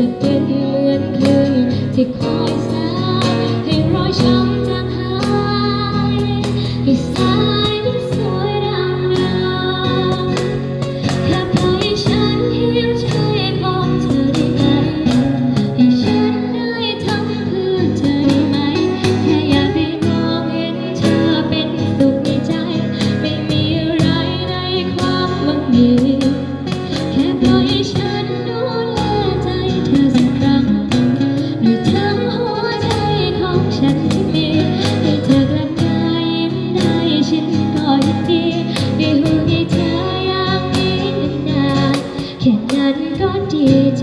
จะเป็นเหมือนเคยที่ขอ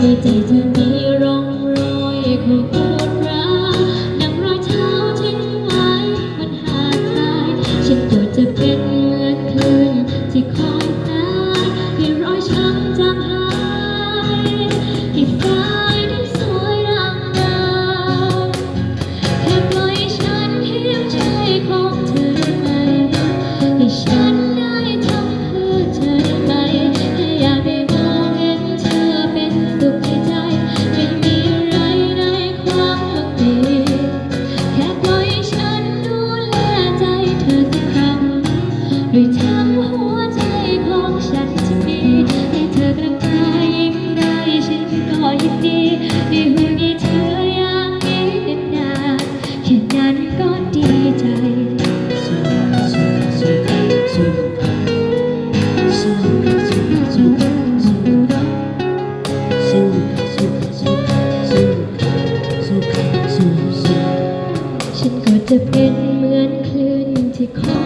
ในใจเธมีร่องรอยของปดร้าวดังรอยเท้าทิ้งไว้ มันหากทรายฉันก็จะเป็นเมือนคลื่คอยตายให้รอยช้ำจาหายให้ฟ้าได้สวยดังดาแค่ปอยฉันเหี่ใจของเธอไปให้ฉัน ดยทั้หัวใจของฉันจะมีให้เธอกลับมายิ้มได้ฉันก็ยินดีได้หัวมีเธออยางนี้นานแค่นั้นก็ดีใจ ฉันก็จะเป็นเหมือนคลื่นที่คอย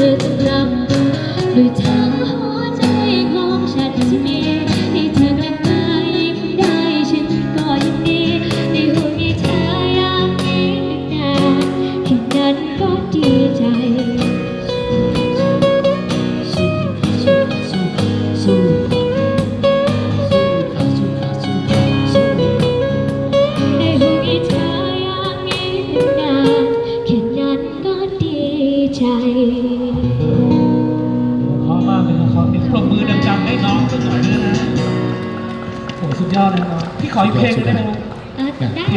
เคล็ดลับด้วยเธอ ยอดเลยครับพี่ขออีกเพลงได้ไหมครับได้